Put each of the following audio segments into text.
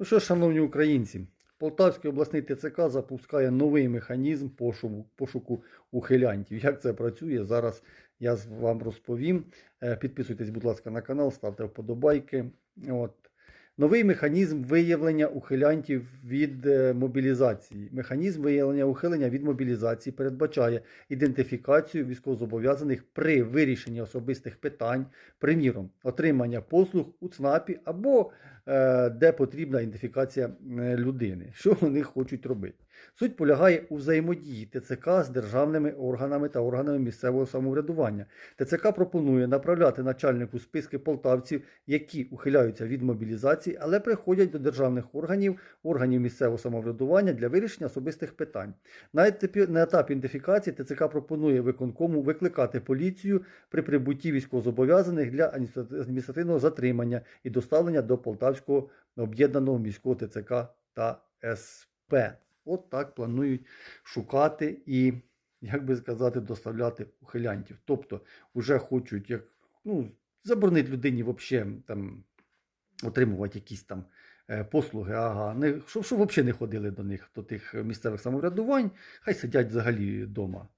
Ну що, шановні українці, Полтавський обласний ТЦК запускає новий механізм пошуку, пошуку ухилянтів. Як це працює, зараз я вам розповім. Е, Підписуйтесь, будь ласка, на канал, ставте вподобайки. От. Новий механізм виявлення ухилянтів від е, мобілізації. Механізм виявлення ухилення від мобілізації передбачає ідентифікацію військовозобов'язаних при вирішенні особистих питань, приміром, отримання послуг у ЦНАПі або де потрібна ідентифікація е, людини. Що вони хочуть робити? Суть полягає у взаємодії ТЦК з державними органами та органами місцевого самоврядування. ТЦК пропонує направляти начальнику списки полтавців, які ухиляються від мобілізації, але приходять до державних органів, органів місцевого самоврядування для вирішення особистих питань. На етапі, на етапі ідентифікації ТЦК пропонує виконкому викликати поліцію при прибутті військовозобов'язаних для адміністративного затримання і доставлення до Полтавського об'єднаного міського ТЦК та СП. От так планують шукати і, як би сказати, доставляти ухилянтів. Тобто, вже хочуть як, ну, заборонити людині взагалі там отримувати якісь там е, послуги, ага, не, щоб, щоб взагалі не ходили до них, до тих місцевих самоврядувань, хай сидять взагалі вдома.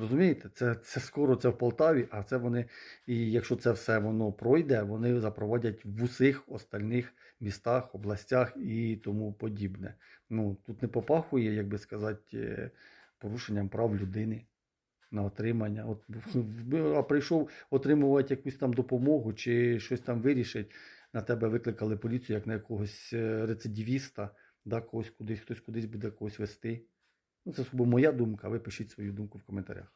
Розумієте, це, це скоро це в Полтаві, а це вони, і якщо це все воно пройде, вони запровадять в усіх остальних містах, областях і тому подібне. Ну, тут не попахує, як би сказати, е, порушенням прав людини на отримання. От, а прийшов отримувати якусь там допомогу чи щось там вирішить, на тебе викликали поліцію, як на якогось е, рецидивіста, да, когось кудись, хтось кудись буде когось вести. Ну, це сугубо моя думка, ви пишіть свою думку в коментарях.